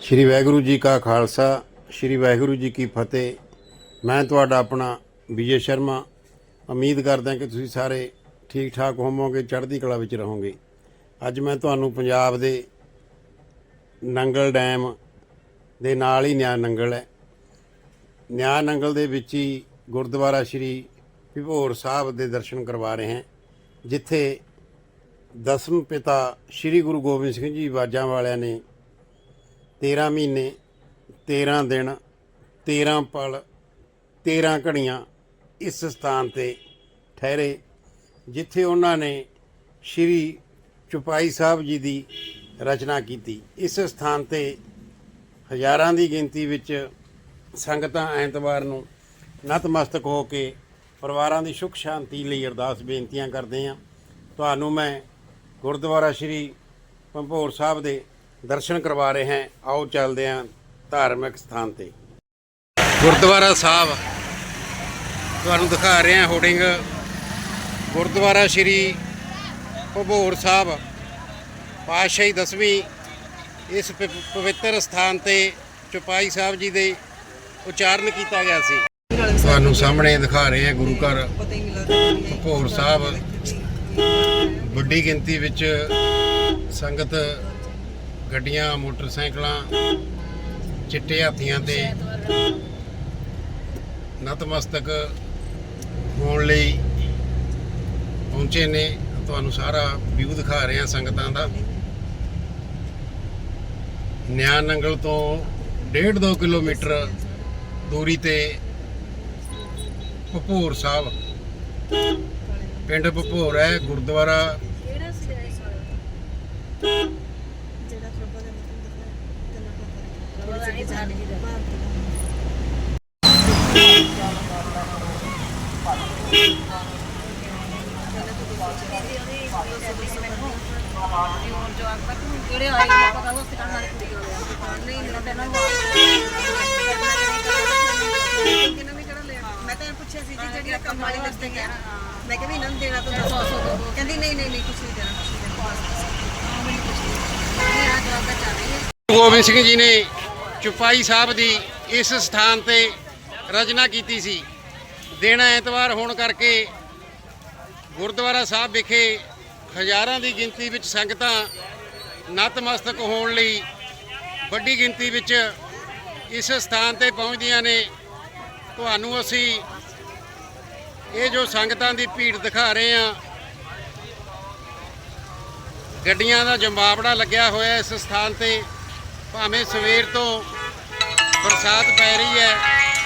ਸ਼੍ਰੀ ਵਾਹਿਗੁਰੂ ਜੀ ਕਾ ਖਾਲਸਾ, ਸ਼੍ਰੀ ਵਾਹਿਗੁਰੂ ਜੀ ਕੀ ਫਤਿਹ। ਮੈਂ ਤੁਹਾਡਾ ਆਪਣਾ ਵਿਜੇ ਸ਼ਰਮਾ। ਉਮੀਦ ਕਰਦਾ ਕਿ ਤੁਸੀਂ ਸਾਰੇ ਠੀਕ ਠਾਕ ਹੋਵੋਗੇ, ਚੜ੍ਹਦੀ ਕਲਾ ਵਿੱਚ ਰਹੋਗੇ। ਅੱਜ ਮੈਂ ਤੁਹਾਨੂੰ ਪੰਜਾਬ ਦੇ ਨੰਗਲ ਡੈਮ ਦੇ ਨਾਲ ਹੀ ਨਿਆ ਨੰਗਲ ਹੈ। ਨਿਆ ਨੰਗਲ ਦੇ ਵਿੱਚ ਹੀ ਗੁਰਦੁਆਰਾ ਸ਼੍ਰੀ ਵਿਭੋਰ ਸਾਹਿਬ ਦੇ ਦਰਸ਼ਨ ਕਰਵਾ ਰਹੇ ਹਾਂ, ਜਿੱਥੇ ਦਸਮ ਪਿਤਾ ਸ਼੍ਰੀ ਗੁਰੂ ਗੋਬਿੰਦ ਸਿੰਘ ਜੀ ਬਾਜਾਂ ਵਾਲਿਆਂ ਨੇ 13 ਮਹੀਨੇ 13 ਦਿਨ 13 ਪਲ 13 ਘੜੀਆਂ ਇਸ ਸਥਾਨ ਤੇ ਠਹਿਰੇ, ਜਿੱਥੇ ਉਹਨਾਂ ਨੇ ਸ਼੍ਰੀ ਚੁਪਾਈ ਸਾਹਿਬ ਜੀ ਦੀ ਰਚਨਾ ਕੀਤੀ। ਇਸ ਸਥਾਨ ਤੇ ਹਜ਼ਾਰਾਂ ਦੀ ਗਿਣਤੀ ਵਿੱਚ ਸੰਗਤਾਂ ਐਤਵਾਰ ਨੂੰ ਨਤਮਸਤਕ ਹੋ ਕੇ ਪਰਿਵਾਰਾਂ ਦੀ ਸੁਖ ਸ਼ਾਂਤੀ ਲਈ ਅਰਦਾਸ ਬੇਨਤੀਆਂ ਕਰਦੇ ਹਾਂ ਤੁਹਾਨੂੰ ਮੈਂ ਗੁਰਦੁਆਰਾ ਸ਼੍ਰੀ ਪੰਭੋਰ ਸਾਹਿਬ ਦੇ ਦਰਸ਼ਨ ਕਰਵਾ ਰਹੇ ਹਾਂ। ਆਓ ਚੱਲਦੇ ਹਾਂ ਧਾਰਮਿਕ ਸਥਾਨ ਤੇ। ਗੁਰਦੁਆਰਾ ਸਾਹਿਬ। ਤੁਹਾਨੂੰ ਦਿਖਾ ਰਹੇ ਹਾਂ ਹੋਰਡਿੰਗ। ਗੁਰਦੁਆਰਾ ਸ਼੍ਰੀ ਭਬੋਰ ਸਾਹਿਬ। ਪਾਤਸ਼ਾਹੀ ਦਸਵੀਂ ਇਸ ਪਵਿੱਤਰ ਸਥਾਨ ਤੇ ਚੁਪਾਈ ਸਾਹਿਬ ਜੀ ਦੇ ਉਚਾਰਨ ਕੀਤਾ ਗਿਆ ਸੀ। ਤੁਹਾਨੂੰ ਸਾਹਮਣੇ ਦਿਖਾ ਰਹੇ ਹਾਂ ਗੁਰੂ ਘਰ ਭਬੋਰ ਸਾਹਿਬ। ਵੱਡੀ ਗਿਣਤੀ ਵਿੱਚ ਸੰਗਤ ਗੱਡੀਆਂ, ਮੋਟਰਸਾਈਕਲਾਂ, ਚਿੱਟੇ ਹਾਥੀਆਂ ਤੇ ਨਤਮਸਤਕ ਹੋਣ ਲਈ ਪਹੁੰਚੇ ਨੇ। ਤੁਹਾਨੂੰ ਸਾਰਾ ਵਿਊ ਦਿਖਾ ਰਹੇ ਹਾਂ ਸੰਗਤਾਂ ਦਾ। ਨਿਆਂ ਨੰਗਲ ਤੋਂ 1.5 ਕਿਲੋਮੀਟਰ ਦੂਰੀ ਤੇ ਭਪੂਰ ਸਾਹਿਬ। ਪਿੰਡ ਭਪੂਰ ਹੈ, ਗੁਰਦੁਆਰਾ ਕਿਹੜਾ ਸੀ ਇਸ ਵਾਲਾ ਜਿਹੜਾ ਪ੍ਰਭੂ ਦੇ ਮਤਲਬ ਦਾ ਨਹੀਂ ਆਏ ਨੇ ਪਤਾ ਉਹ ਸਿਕਣ ਵਾਲੀ ਕੁੜੀ ਹੋਵੇ ਨਹੀਂ ਮੇਰਾ ਤੇ ਨਾ ਕਿੰਨਾ ਵੀ ਕਿਹੜਾ ਲੈਣਾ ਮੈਂ ਤਾਂ ਪੁੱਛਿਆ ਸੀ ਜੀ ਜਿਹੜੀ ਕੰਮ ਵਾਲੀ ਵਾਸਤੇ ਗਿਆ ਮੈਂ ਕਿਹਾ ਵੀ ਇਹਨਾਂ ਨੂੰ ਦੇਣਾ ਤਾਂ 200 ਦੋ ਕਹਿੰਦੀ ਨਹੀਂ ਨਹੀਂ ਨਹੀਂ ਕੁਛ ਨਹੀਂ ਦੇਣਾ ਕੁਛ ਨਹੀਂ ਦੇਣਾ ਬਸ ਮੈਨੂੰ ਜਵਾਬ ਤਾਂ ਚੱਲ ਰਹੀ ਹੈ ਗੋਬਿੰਦ ਸਿੰਘ ਜੀ ਨੇ ਚੁਪਾਈ ਸਾਹਿਬ ਦੀ ਇਸ ਸਥਾਨ ਤੇ ਰਚਨਾ ਕੀਤੀ ਸੀ। ਦਿਨ ਐਤਵਾਰ ਹੋਣ ਕਰਕੇ ਗੁਰਦੁਆਰਾ ਸਾਹਿਬ ਵਿਖੇ ਹਜ਼ਾਰਾਂ ਦੀ ਗਿਣਤੀ ਵਿੱਚ ਸੰਗਤਾਂ ਨਤਮਸਤਕ ਹੋਣ ਲਈ ਵੱਡੀ ਗਿਣਤੀ ਵਿੱਚ ਇਸ ਸਥਾਨ ਤੇ ਪਹੁੰਚਦੀਆਂ ਨੇ। ਤੁਹਾਨੂੰ ਅਸੀਂ ਇਹ ਜੋ ਸੰਗਤਾਂ ਦੀ ਭੀੜ ਦਿਖਾ ਰਹੇ ਹਾਂ, ਗੱਡੀਆਂ ਦਾ ਜੰਬਾਵੜਾ ਲੱਗਿਆ ਹੋਇਆ ਇਸ ਸਥਾਨ ਤੇ। ਭਾਵੇਂ ਸਵੇਰ ਤੋਂ ਬਰਸਾਤ ਪੈ ਰਹੀ ਹੈ